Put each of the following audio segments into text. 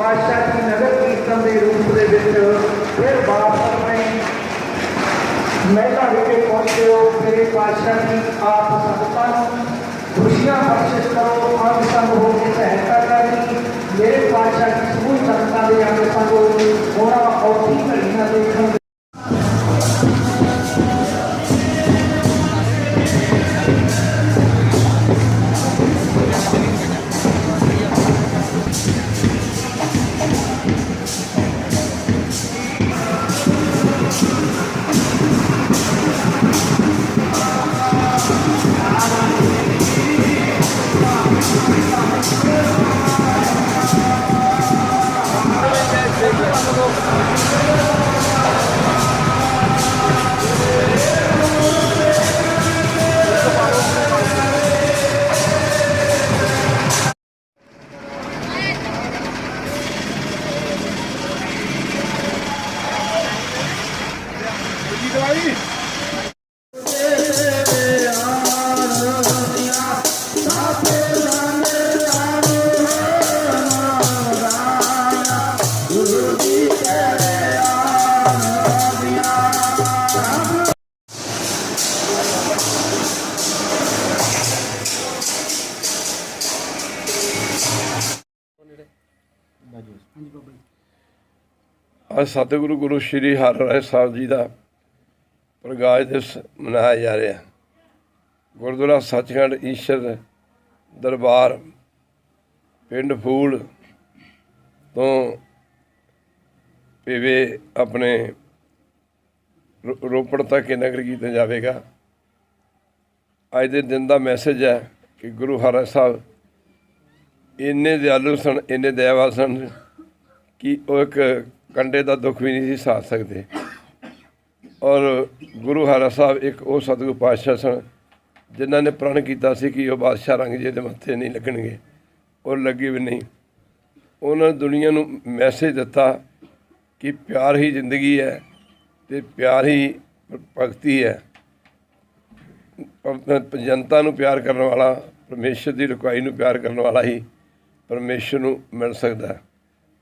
ਪਾਤਸ਼ਾਹ ਦੀ ਨਗਰ ਕੀਰਤਨ ਦੇ ਰੂਪ ਦੇ ਵਿੱਚ ਫਿਰ ਵਾਪਸ ਆਪਣੇ ਮਹਿਲਾ ਵਿਖੇ ਪਹੁੰਚੇ ਹੋ ਮੇਰੇ ਪਾਤਸ਼ਾਹ ਜੀ, ਆਪ ਸੰਗਤਾਂ ਨੂੰ ਖੁਸ਼ੀਆਂ ਬਖਸ਼ਿਸ਼ ਕਰੋ ਆਪ ਸੰਗ ਹੋ ਕੇ ਸਹਾਇਤਾ ਕਰਨੀ ਮੇਰੇ ਪਾਤਸ਼ਾਹ ਜੀ ਸਮੂਹ ਸੰਗਤਾਂ ਦੇ ਅੰਗ ਸੰਗ ਹੋਣਾ ਔਖੀ ਘੜੀਆਂ ਦੇਖਣ ਸਤਿਗੁਰੂ ਗੁਰੂ ਸ਼੍ਰੀ ਹਰਿਰਾਏ ਸਾਹਿਬ ਜੀ ਦਾ ਪ੍ਰਗਾਸ਼ ਦਿਵਸ ਮਨਾਇਆ ਜਾ ਰਿਹਾ। ਗੁਰਦੁਆਰਾ ਸੱਚਖੰਡ ਈਸ਼ਰ ਦਰਬਾਰ, ਪਿੰਡ ਫੂਲ ਤੋਂ ਪੀਵੇ ਆਪਣੇ ਰੋ- ਰੋਪੜ ਤੱਕ ਇਹ ਨਗਰ ਕੀਤਾ ਜਾਵੇਗਾ। ਅੱਜ ਦੇ ਦਿਨ ਦਾ ਮੈਸੇਜ ਹੈ ਕਿ ਗੁਰੂ ਹਰਿ ਸਾਹਿਬ ਇੰਨੇ ਦਿਆਲੂ ਸਨ, ਇੰਨੇ ਦਇਆਵਾਨ ਸਨ ਕਿ ਉਹ ਇੱਕ ਕੰਡੇ ਦਾ ਦੁੱਖ ਵੀ ਨਹੀਂ ਸੀ, ਸਾਥ ਸਕਦੇ। ਔਰ ਗੁਰੂ ਹਰਾ ਸਾਹਿਬ ਇੱਕ ਉਹ ਸਤਿਗੁਰੂ ਪਾਤਸ਼ਾਹ ਸਨ, ਜਿਨ੍ਹਾਂ ਨੇ ਪ੍ਰਣ ਕੀਤਾ ਸੀ ਕਿ ਉਹ ਬਾਦਸ਼ਾਹ ਰੰਗ ਜੇ ਦੇ ਮੱਥੇ ਨਹੀਂ ਲੱਗਣਗੇ ਔਰ ਲੱਗੇ ਵੀ ਨਹੀਂ। ਉਹਨਾਂ ਦੁਨੀਆ ਨੂੰ ਮੈਸੇਜ ਦਿੱਤਾ ਕਿ ਪਿਆਰ ਹੀ ਜ਼ਿੰਦਗੀ ਹੈ ਤੇ ਪਿਆਰ ਹੀ ਭਗਤੀ ਹੈ। ਜਨਤਾ ਨੂੰ ਪਿਆਰ ਕਰਨ ਵਾਲਾ, ਪਰਮੇਸ਼ਰ ਦੀ ਰੁਕਾਈ ਨੂੰ ਪਿਆਰ ਕਰਨ ਵਾਲਾ ਹੀ ਪਰਮੇਸ਼ਰ ਨੂੰ ਮਿਲ ਸਕਦਾ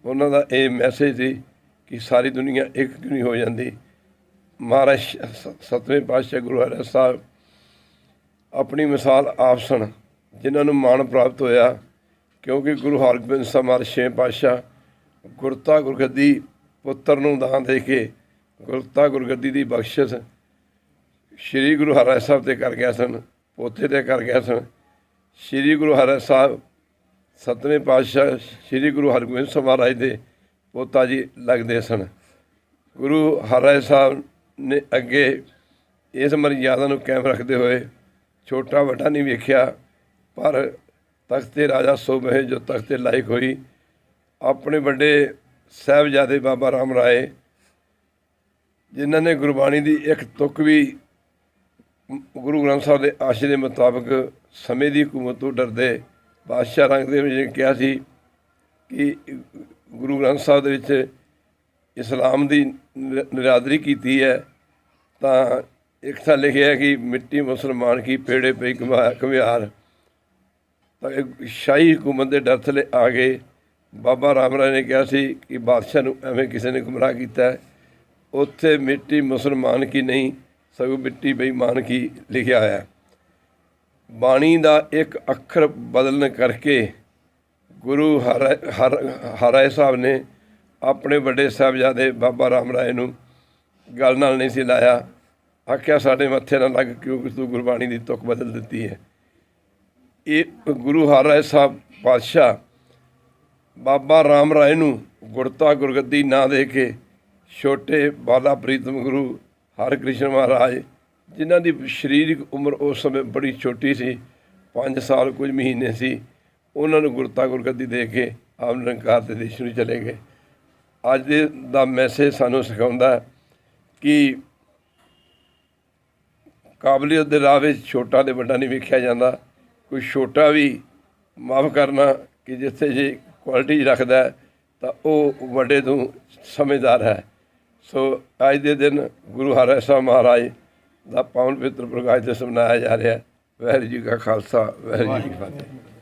ਉਹਨਾਂ ਦਾ ਇਹ ਮੈਸੇਜ ਸੀ ਕਿ ਸਾਰੀ ਦੁਨੀਆ ਇੱਕ ਕਿਉਂ ਨਹੀਂ ਹੋ ਜਾਂਦੀ? ਮਹਾਰਾਜ ਸ- ਸਤਵੇਂ ਪਾਤਸ਼ਾਹ ਗੁਰੂ ਹਰਿ ਸਾਹਿਬ ਆਪਣੀ ਮਿਸਾਲ ਆਪ ਸਨ, ਜਿਨ੍ਹਾਂ ਨੂੰ ਮਾਣ ਪ੍ਰਾਪਤ ਹੋਇਆ, ਕਿਉਂਕਿ ਗੁਰੂ ਹਰਗੋਬਿੰਦ ਸਾਹਿਬ ਮਹਾਰਾਜ ਛੇ ਪਾਤਸ਼ਾਹ ਗੁਰਤਾ ਗੁਰਗੱਦੀ ਪੁੱਤਰ ਨੂੰ ਦਾਨ ਦੇ ਕੇ ਗੁਰਤਾ ਗੁਰਗੱਦੀ ਦੀ ਬਖਸ਼ਿਸ਼ ਸ੍ਰੀ ਗੁਰੂ ਹਰਿ ਸਾਹਿਬ ਤੇ ਕਰ ਗਿਆ ਸਨ, ਪੋਤੇ ਤੇ ਕਰ ਗਿਆ ਸਨ। ਸ੍ਰੀ ਗੁਰੂ ਹਰਿ ਸਾਹਿਬ ਸਤਵੇਂ ਪਾਤਸ਼ਾਹ ਸ੍ਰੀ ਗੁਰੂ ਹਰਗੋਬਿੰਦ ਸਾਹਿਬ ਮਹਾਰਾਜ ਦੇ ਪੋਤਾ ਜੀ ਲੱਗਦੇ ਸਨ। ਗੁਰੂ ਹਰਿ ਸਾਹਿਬ ਨੇ ਅੱਗੇ ਇਸ ਮਰਯਾਦਾ ਨੂੰ ਕਾਇਮ ਰੱਖਦੇ ਹੋਏ ਛੋਟਾ ਵੱਡਾ ਨਹੀਂ ਵੇਖਿਆ, ਪਰ ਤਖਤੇ ਰਾਜਾ ਸੋਭੇ ਜੋ ਤਖਤੇ ਲਾਇਕ ਹੋਈ, ਆਪਣੇ ਵੱਡੇ ਸਾਹਿਬਜ਼ਾਦੇ ਬਾਬਾ ਰਾਮ ਰਾਏ, ਜਿਨ੍ਹਾਂ ਨੇ ਗੁਰਬਾਣੀ ਦੀ ਇੱਕ ਤੁਕ ਵੀ ਗੁਰੂ ਗ੍ਰੰਥ ਸਾਹਿਬ ਦੇ ਆਸ਼ੇ ਦੇ ਮੁਤਾਬਕ ਸਮੇਂ ਦੀ ਹਕੂਮਤ ਤੋਂ ਡਰਦੇ ਬਾਦਸ਼ਾਹ ਰੰਗਦੇਵ ਜੀ ਨੇ ਕਿਹਾ ਸੀ ਕਿ ਗੁਰੂ ਗ੍ਰੰਥ ਸਾਹਿਬ ਦੇ ਵਿੱਚ ਇਸਲਾਮ ਦੀ ਨਿਰ- ਨਿਰਾਦਰੀ ਕੀਤੀ ਹੈ, ਤਾਂ ਇੱਕ ਥਾਂ ਲਿਖਿਆ ਹੈ ਕਿ ਮਿੱਟੀ ਮੁਸਲਮਾਨ ਕੀ ਪੇੜੇ ਪਈ ਕਮਾ- ਘੁਮਿਆਰ। ਤਾਂ ਸ਼ਾਹੀ ਹਕੂਮਤ ਦੇ ਡਰ ਥੱਲੇ ਆ ਗਏ। ਬਾਬਾ ਰਾਮ ਰਾਏ ਨੇ ਕਿਹਾ ਸੀ ਕਿ ਬਾਦਸ਼ਾਹ ਨੂੰ ਐਵੇਂ ਕਿਸੇ ਨੇ ਗੁੰਮਰਾਹ ਕੀਤਾ ਉੱਥੇ ਮਿੱਟੀ ਮੁਸਲਮਾਨ ਕੀ ਨਹੀਂ, ਸਗੋਂ ਮਿੱਟੀ ਬੇਈਮਾਨ ਕੀ ਲਿਖਿਆ ਹੋਇਆ ਬਾਣੀ ਦਾ ਇੱਕ ਅੱਖਰ ਬਦਲਣ ਕਰਕੇ ਗੁਰੂ ਹਰ ਹਰ ਹਰਾਏ ਸਾਹਿਬ ਨੇ ਆਪਣੇ ਵੱਡੇ ਸਾਹਿਬਜ਼ਾਦੇ ਬਾਬਾ ਰਾਮ ਰਾਏ ਨੂੰ ਗੱਲ ਨਾਲ ਨਹੀਂ ਸੀ ਲਾਇਆ। ਆਖਿਆ, ਸਾਡੇ ਮੱਥੇ ਨਾਲ ਲੱਗ, ਕਿਉਂਕਿ ਤੂੰ ਗੁਰਬਾਣੀ ਦੀ ਤੁਕ ਬਦਲ ਦਿੱਤੀ ਹੈ। ਇਹ ਗੁਰੂ ਹਰਾਏ ਸਾਹਿਬ ਪਾਤਸ਼ਾਹ ਬਾਬਾ ਰਾਮ ਰਾਏ ਨੂੰ ਗੁਰਤਾ ਗੁਰਗੱਦੀ ਨਾ ਦੇ ਕੇ ਛੋਟੇ ਬਾਲਾ ਪ੍ਰੀਤਮ ਗੁਰੂ ਹਰਿਕ੍ਰਿਸ਼ਨ ਮਹਾਰਾਜ, ਜਿਨ੍ਹਾਂ ਦੀ ਸਰੀਰਕ ਉਮਰ ਉਸ ਸਮੇਂ ਬੜੀ ਛੋਟੀ ਸੀ 5 ਸਾਲ ਕੁਝ ਮਹੀਨੇ ਸੀ ਉਹਨਾਂ ਨੂੰ ਗੁਰਤਾ ਗੁਰਗੱਦੀ ਦੇ ਕੇ ਆਪ ਨਿਰੰਕਾਰ ਦੇ ਦੇਸ਼ ਨੂੰ ਚਲੇ ਗਏ। ਅੱਜ ਦੇ ਦਾ ਮੈਸੇਜ ਸਾਨੂੰ ਸਿਖਾਉਂਦਾ ਕਿ ਕਾਬਲੀਅਤ ਦੇ ਰਾਹ ਵਿੱਚ ਛੋਟਾ ਤੇ ਵੱਡਾ ਨਹੀਂ ਵੇਖਿਆ ਜਾਂਦਾ। ਕੋਈ ਛੋਟਾ ਵੀ ਮਾਫ ਕਰਨਾ ਕਿ ਜਿੱਥੇ ਜੇ ਕੁਆਲਿਟੀ ਰੱਖਦਾ ਤਾਂ ਉਹ ਵੱਡੇ ਤੋਂ ਸਮਝਦਾਰ ਹੈ। ਸੋ ਅੱਜ ਦੇ ਦਿਨ ਗੁਰੂ ਹਰਿ ਸਾਹਿਬ ਮਹਾਰਾਜ ਦਾ ਪਾਵਨ ਪਿੱਤਰ ਪ੍ਰਕਾਸ਼ ਦਿਵਸ ਮਨਾਇਆ ਜਾ ਰਿਹਾ ਹੈ। ਵਾਹਿਗੁਰੂ ਜੀ ਕਾ ਖਾਲਸਾ, ਵਾਹਿਗੁਰੂ ਜੀ ਕੀ ਫਤਿਹ।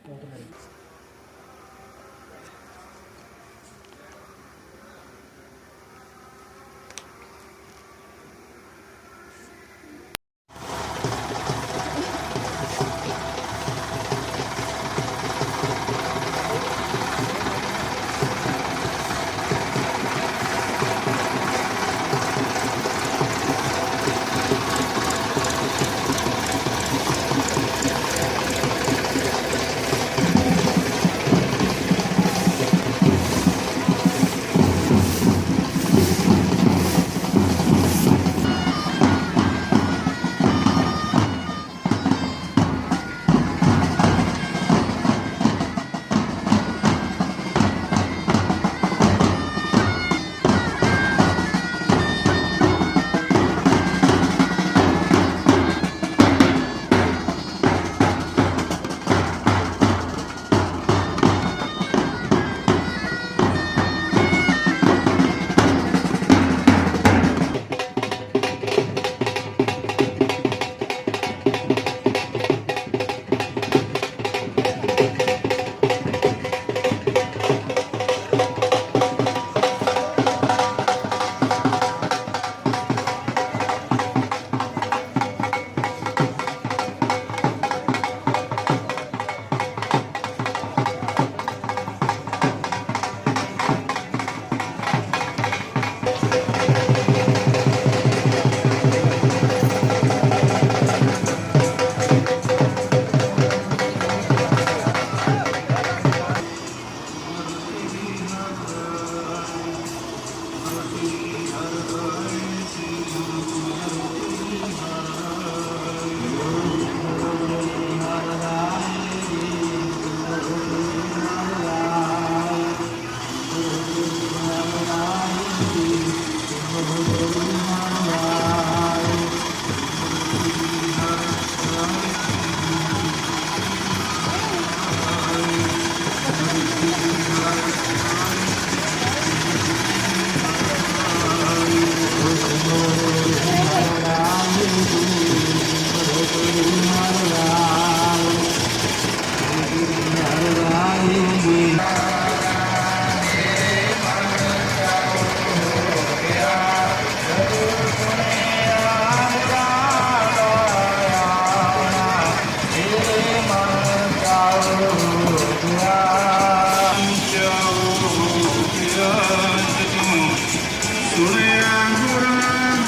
ਸੁਣਿਆ ਨਾਮ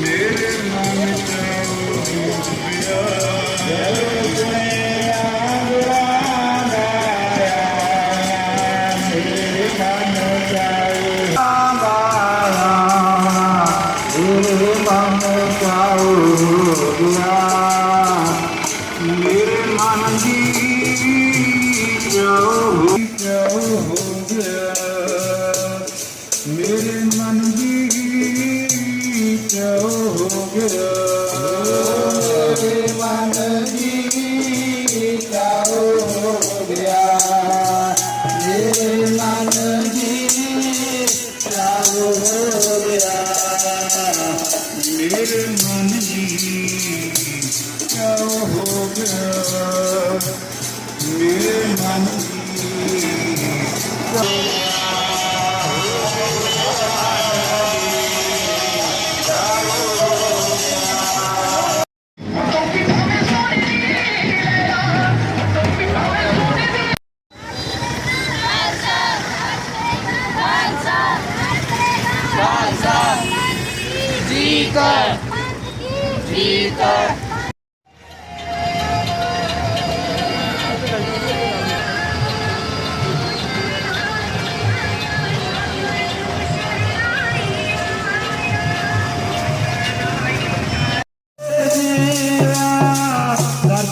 ਮੇਰੇ ਮਨ ਮੇਰੇ ਮਨ ਦੀ ਚਾਉ ਹੋ ਗਿਆ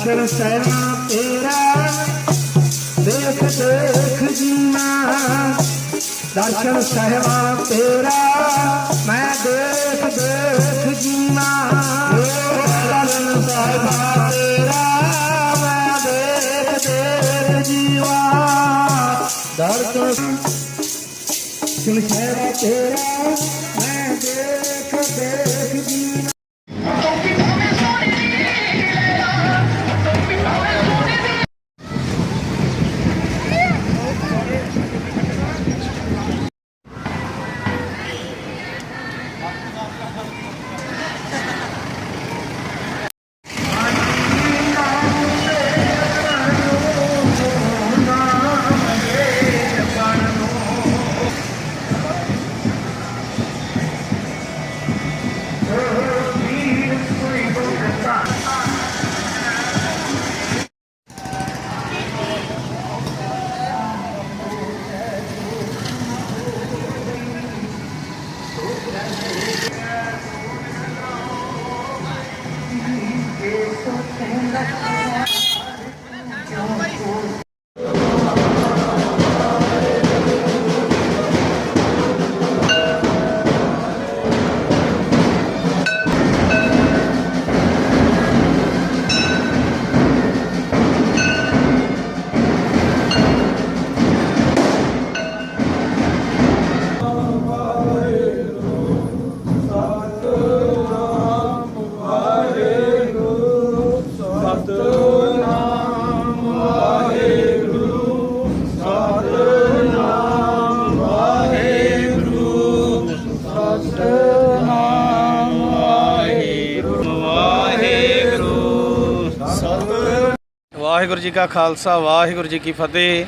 ਦਰਸ਼ਨ ਸਹਿਣਾ ਤੇਰਾ। ਦੇਖ ਦੇਖ ਜੀਣਾ ਦਰਸ਼ਨ ਸਹਿਵਾ ਤੇਰਾ। ਮੈਂ ਦੇਖ ਦੇਖ ਜੀਣਾ ਦਰਸ਼ਨ ਸਹਿਵਾ ਤੇਰਾ। ਮੈਂ ਦੇਖ ਦੇਖ ਜੀਵਾ। ਦਰਸ਼ਨ ਸਹਿਵਾ ਤੇਰਾ। ਮੈਂ ਦੇਖ ਦੇਖ ਵਾਹਿਗੁਰੂ ਜੀ ਕਾ ਖਾਲਸਾ, ਵਾਹਿਗੁਰੂ ਜੀ ਕੀ ਫਤਿਹ।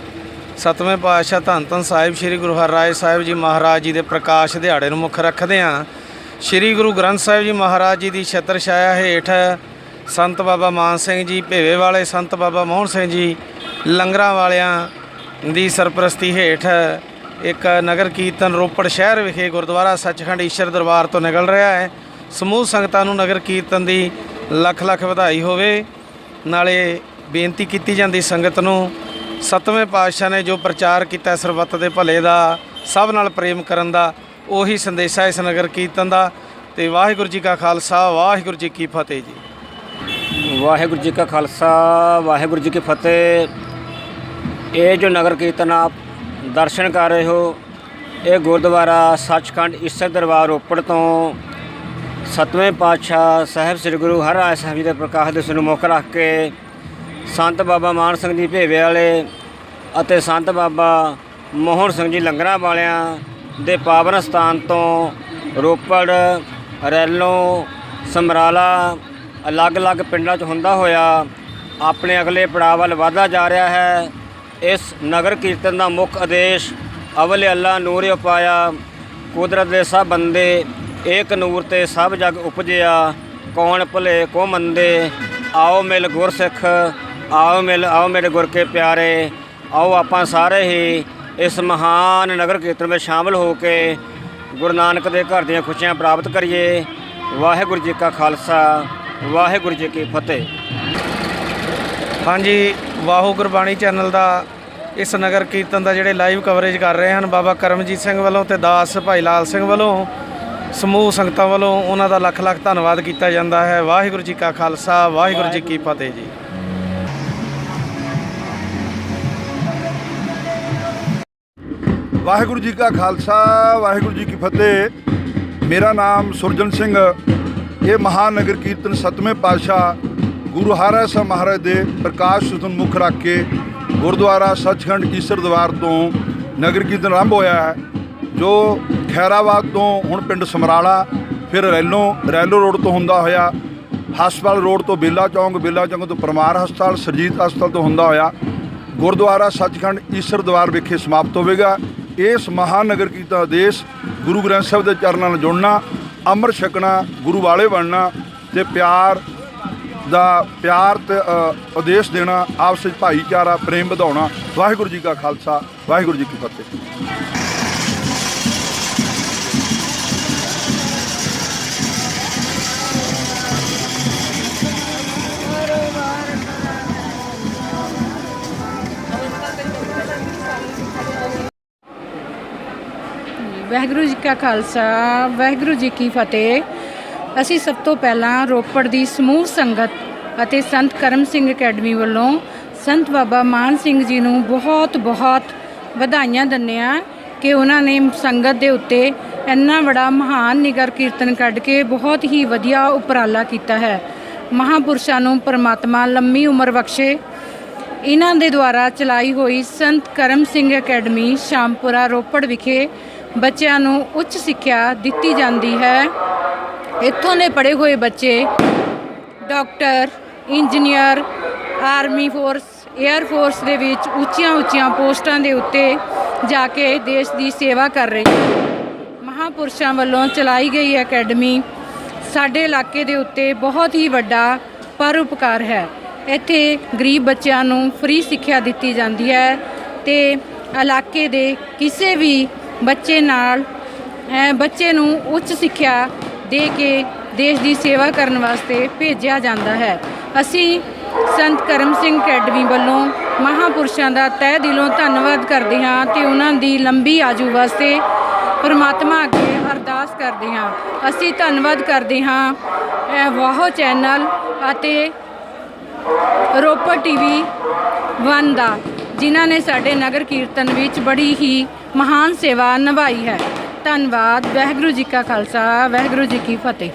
ਸਤਵੇਂ ਪਾਤਸ਼ਾਹ ਧੰਨ ਧੰਨ ਸਾਹਿਬ ਸ੍ਰੀ ਗੁਰੂ ਹਰਿਰਾਏ ਸਾਹਿਬ ਜੀ ਮਹਾਰਾਜ ਜੀ ਦੇ ਪ੍ਰਕਾਸ਼ ਦਿਹਾੜੇ ਨੂੰ ਮੁੱਖ ਰੱਖਦੇ ਹਾਂ। ਸ੍ਰੀ ਗੁਰੂ ਗ੍ਰੰਥ ਸਾਹਿਬ ਜੀ ਮਹਾਰਾਜ ਜੀ ਦੀ ਛਤਰ ਛਾਇਆ ਹੇਠ ਸੰਤ ਬਾਬਾ ਮਾਨ ਸਿੰਘ ਜੀ, ਭੇਵੇ ਵਾਲੇ ਸੰਤ ਬਾਬਾ ਮੋਹਨ ਸਿੰਘ ਜੀ, ਲੰਗਰਾਂ ਵਾਲਿਆਂ ਦੀ ਸਰਪ੍ਰਸਤੀ ਹੇਠ ਇੱਕ ਨਗਰ ਕੀਰਤਨ ਰੋਪੜ ਸ਼ਹਿਰ ਵਿਖੇ ਗੁਰਦੁਆਰਾ ਸੱਚਖੰਡ ਈਸ਼ਰ ਦਰਬਾਰ ਤੋਂ ਨਿਕਲ ਰਿਹਾ ਹੈ। ਸਮੂਹ ਸੰਗਤਾਂ ਨੂੰ ਨਗਰ ਕੀਰਤਨ ਦੀ ਲੱਖ ਲੱਖ ਵਧਾਈ ਹੋਵੇ। ਨਾਲੇ ਬੇਨਤੀ ਕੀਤੀ ਜਾਂਦੀ ਸੰਗਤ ਨੂੰ, ਸਤਵੇਂ ਪਾਤਸ਼ਾਹ ਨੇ ਜੋ ਪ੍ਰਚਾਰ ਕੀਤਾ ਸਰਬੱਤ ਦੇ ਭਲੇ ਦਾ, ਸਭ ਨਾਲ ਪ੍ਰੇਮ ਕਰਨ ਦਾ, ਉਹੀ ਸੰਦੇਸ਼ ਹੈ ਇਸ ਨਗਰ ਕੀਰਤਨ ਦਾ। ਤੇ ਵਾਹਿਗੁਰੂ ਜੀ ਕਾ ਖਾਲਸਾ, ਵਾਹਿਗੁਰੂ ਜੀ ਕੀ ਫਤਿਹ ਜੀ। ਵਾਹਿਗੁਰੂ ਜੀ ਕਾ ਖਾਲਸਾ, ਵਾਹਿਗੁਰੂ ਜੀ ਕੀ ਫਤਿਹ। ਇਹ ਜੋ ਨਗਰ ਕੀਰਤਨ ਆਪ ਦਰਸ਼ਨ ਕਰ ਰਹੇ ਹੋ, ਇਹ ਗੁਰਦੁਆਰਾ ਸੱਚਖੰਡ ਈਸਰ ਦਰਬਾਰ ਰੋਪੜ ਤੋਂ ਸਤਵੇਂ ਪਾਤਸ਼ਾਹ ਸਾਹਿਬ ਸ੍ਰੀ ਗੁਰੂ ਹਰਿਰਾਏ ਸਾਹਿਬ ਜੀ ਦੇ ਪ੍ਰਕਾਸ਼ ਦਿਵਸ ਨੂੰ ਮੁੱਖ ਰੱਖ ਕੇ ਸੰਤ ਬਾਬਾ ਮਾਨ ਸਿੰਘ ਜੀ ਭੇਵੇ ਵਾਲੇ ਅਤੇ ਸੰਤ ਬਾਬਾ ਮੋਹਨ ਸਿੰਘ ਜੀ ਲੰਗਰਾਂ ਵਾਲਿਆਂ ਦੇ ਪਾਵਨ ਸਥਾਨ ਤੋਂ ਰੋਪੜ, ਰੈਲੋਂ, ਸਮਰਾਲਾ ਅਲੱਗ-ਅਲੱਗ ਪਿੰਡਾਂ 'ਚ ਹੁੰਦਾ ਹੋਇਆ ਆਪਣੇ ਅਗਲੇ ਪੜਾਅ ਵੱਲ ਵਧਦਾ ਜਾ ਰਿਹਾ ਹੈ। ਇਸ ਨਗਰ ਕੀਰਤਨ ਦਾ ਮੁੱਖ ਉਦੇਸ਼ ਅਵਲ ਅੱਲਾ ਨੂਰ ਉਪਾਇਆ ਕੁਦਰਤ ਦੇ ਸਭ ਬੰਦੇ, ਏਕ ਨੂਰ ਤੇ ਸਭ ਜਗ ਉਪਜਿਆ, ਕੌਣ ਭਲੇ ਕੋ ਮੰਦੇ, ਆਓ ਮਿਲ ਗੁਰਸਿੱਖ ਆਓ ਮਿਲ, ਆਓ ਮੇਰੇ ਗੁਰ ਕੇ ਪਿਆਰੇ, ਆਓ ਆਪਾਂ ਸਾਰੇ ਹੀ ਇਸ ਮਹਾਨ ਨਗਰ ਕੀਰਤਨ ਵਿੱਚ ਸ਼ਾਮਲ ਹੋ ਕੇ ਗੁਰੂ ਨਾਨਕ ਦੇ ਘਰ ਦੀਆਂ ਖੁਸ਼ੀਆਂ ਪ੍ਰਾਪਤ ਕਰੀਏ। ਵਾਹਿਗੁਰੂ ਜੀ ਕਾ ਖਾਲਸਾ, ਵਾਹਿਗੁਰੂ ਜੀ ਕੀ ਫਤਿਹ। ਹਾਂਜੀ, ਵਾਹੂ ਗੁਰਬਾਣੀ ਚੈਨਲ ਦਾ ਇਸ ਨਗਰ ਕੀਰਤਨ ਦਾ ਜਿਹੜੇ ਲਾਈਵ ਕਵਰੇਜ ਕਰ ਰਹੇ ਹਨ, ਬਾਬਾ ਕਰਮਜੀਤ ਸਿੰਘ ਵੱਲੋਂ ਤੇ ਦਾਸ ਭਾਈ ਲਾਲ ਸਿੰਘ ਵੱਲੋਂ, ਸਮੂਹ ਸੰਗਤਾਂ ਵੱਲੋਂ ਉਹਨਾਂ ਦਾ ਲੱਖ ਲੱਖ ਧੰਨਵਾਦ ਕੀਤਾ ਜਾਂਦਾ ਹੈ। ਵਾਹਿਗੁਰੂ ਜੀ ਕਾ ਖਾਲਸਾ, ਵਾਹਿਗੁਰੂ ਜੀ ਕੀ ਫਤਿਹ ਜੀ। ਵਾਹਿਗੁਰੂ ਜੀ ਕਾ ਖਾਲਸਾ, ਵਾਹਿਗੁਰੂ ਜੀ ਕੀ ਫਤਿਹ। ਮੇਰਾ ਨਾਮ ਸੁਰਜਨ ਸਿੰਘ, ਇਹ ਮਹਾਨਗਰ ਕੀਰਤਨ ਸਤਵੇਂ ਪਾਤਸ਼ਾਹ ਗੁਰੂ ਹਰਿ ਸਾਹਿਬ ਮਹਾਰਾਜ ਦੇ ਪ੍ਰਕਾਸ਼ ਨੂੰ ਮੁੱਖ ਰੱਖ ਕੇ ਗੁਰਦੁਆਰਾ ਸੱਚਖੰਡ ਈਸਰ ਦਵਾਰ ਤੋਂ ਨਗਰ ਕੀਰਤਨ ਆਰੰਭ ਹੋਇਆ ਹੈ, ਜੋ ਖੈਰਾਬਾਦ ਤੋਂ ਹੁਣ ਪਿੰਡ ਸਮਰਾਲਾ, ਫਿਰ ਰੈਲੋ ਰੈਲੋ ਰੋਡ ਤੋਂ ਹੁੰਦਾ ਹੋਇਆ, ਹਸਪਤਾਲ ਰੋਡ ਤੋਂ ਬੇਲਾ ਚੌਂਕ ਬੇਲਾ ਚੌਂਕ ਤੋਂ ਪਰਮਾਰ ਹਸਪਤਾਲ, ਸਰਜੀਤ ਹਸਪਤਾਲ ਤੋਂ ਹੁੰਦਾ ਹੋਇਆ, ਗੁਰਦੁਆਰਾ ਸੱਚਖੰਡ ਈਸਰ ਦਵਾਰ ਵਿਖੇ ਸਮਾਪਤ ਹੋਵੇਗਾ। ਇਸ ਮਹਾਨਗਰ ਕੀਰਤਨ ਦਾ ਆਦੇਸ਼ ਗੁਰੂ ਗ੍ਰੰਥ ਸਾਹਿਬ ਦੇ ਚਰਨਾਂ ਨਾਲ ਜੁੜਨਾ, ਅੰਮ੍ਰਿਤ ਛਕਣਾ, ਗੁਰੂ ਵਾਲੇ ਬਣਨਾ ਤੇ ਪਿਆਰ ਦਾ ਪਿਆਰ ਤੇ ਉਦੇਸ਼ ਦੇਣਾ, ਆਪਸ ਵਿੱਚ ਭਾਈਚਾਰਾ, ਪ੍ਰੇਮ ਵਧਾਉਣਾ। ਵਾਹਿਗੁਰੂ ਜੀ ਕਾ ਖਾਲਸਾ, ਵਾਹਿਗੁਰੂ ਜੀ ਕੀ ਫਤਿਹ। ਵਾਹਿਗੁਰੂ ਜੀ ਕਾ ਖਾਲਸਾ, ਵਾਹਿਗੁਰੂ ਜੀ ਕੀ ਫਤਿਹ। ਅਸੀਂ ਸਭ ਤੋਂ ਪਹਿਲਾਂ ਰੋਪੜ ਦੀ ਸਮੂਹ ਸੰਗਤ ਅਤੇ ਸੰਤ ਕਰਮ ਸਿੰਘ ਅਕੈਡਮੀ ਵੱਲੋਂ ਸੰਤ ਬਾਬਾ ਮਾਨ ਸਿੰਘ ਜੀ ਨੂੰ ਬਹੁਤ ਬਹੁਤ ਵਧਾਈਆਂ ਦਿੰਦੇ ਹਾਂ ਕਿ ਉਹਨਾਂ ਨੇ ਸੰਗਤ ਦੇ ਉੱਤੇ ਇੰਨਾ ਬੜਾ ਮਹਾਨ ਨਿਗਰ ਕੀਰਤਨ ਕੱਢ ਕੇ ਬਹੁਤ ਹੀ ਵਧੀਆ ਉਪਰਾਲਾ ਕੀਤਾ ਹੈ। ਮਹਾਪੁਰਸ਼ਾਂ ਨੂੰ ਪਰਮਾਤਮਾ ਲੰਮੀ ਉਮਰ ਬਖਸ਼ੇ। ਇਹਨਾਂ ਦੇ ਦੁਆਰਾ ਚਲਾਈ ਹੋਈ ਸੰਤ ਕਰਮ ਸਿੰਘ ਅਕੈਡਮੀ ਸ਼ਾਮਪੁਰਾ ਰੋਪੜ ਵਿਖੇ ਬੱਚਿਆਂ ਨੂੰ ਉੱਚ ਸਿੱਖਿਆ ਦਿੱਤੀ ਜਾਂਦੀ ਹੈ। ਇੱਥੋਂ ਦੇ ਪੜ੍ਹੇ ਹੋਏ ਬੱਚੇ doctor, engineer, army force air force ਦੇ ਵਿੱਚ ਉੱਚੀਆਂ ਉੱਚੀਆਂ ਪੋਸਟਾਂ ਦੇ ਉੱਤੇ ਜਾ ਕੇ ਦੇਸ਼ ਦੀ ਸੇਵਾ ਕਰ ਰਹੇ ਹਨ। ਮਹਾਪੁਰਸ਼ਾਂ ਵੱਲੋਂ ਚਲਾਈ ਗਈ ਅਕੈਡਮੀ ਸਾਡੇ ਇਲਾਕੇ ਦੇ ਉੱਤੇ ਬਹੁਤ ਹੀ ਵੱਡਾ ਪਰਉਪਕਾਰ ਹੈ। ਇੱਥੇ ਗਰੀਬ ਬੱਚਿਆਂ ਨੂੰ ਫ੍ਰੀ ਸਿੱਖਿਆ ਦਿੱਤੀ ਜਾਂਦੀ ਹੈ ਤੇ ਇਲਾਕੇ ਦੇ ਕਿਸੇ ਵੀ ਬੱਚੇ ਨਾਲ ਬੱਚੇ ਨੂੰ ਉੱਚ ਸਿੱਖਿਆ ਦੇ ਕੇ ਦੇਸ਼ ਦੀ ਸੇਵਾ ਕਰਨ ਵਾਸਤੇ ਭੇਜਿਆ ਜਾਂਦਾ ਹੈ। ਅਸੀਂ ਸੰਤ ਕਰਮ ਸਿੰਘ ਅਕੈਡਮੀ ਵੱਲੋਂ ਮਹਾਪੁਰਸ਼ਾਂ ਦਾ ਤਹਿ ਦਿਲੋਂ ਧੰਨਵਾਦ ਕਰਦੇ ਹਾਂ ਤੇ ਉਹਨਾਂ ਦੀ ਲੰਬੀ ਆਜੂ ਵਾਸਤੇ ਪਰਮਾਤਮਾ ਅੱਗੇ ਅਰਦਾਸ ਕਰਦੇ ਹਾਂ। ਅਸੀਂ ਧੰਨਵਾਦ ਕਰਦੇ ਹਾਂ ਅਹ, ਵਾਹੋ ਚੈਨਲ ਅਤੇ ਰੋਪੜ ਟੀਵੀ 1 ਦਾ। ਜਿਨ੍ਹਾਂ ਨੇ ਸਾਡੇ ਨਗਰ ਕੀਰਤਨ ਵਿੱਚ ਬੜੀ ਹੀ ਮਹਾਨ ਸੇਵਾ ਨਿਭਾਈ ਹੈ। ਧੰਨਵਾਦ, ਵਾਹਿਗੁਰੂ ਜੀ ਕਾ ਖਾਲਸਾ, ਵਾਹਿਗੁਰੂ ਜੀ ਕੀ ਫਤਿਹ।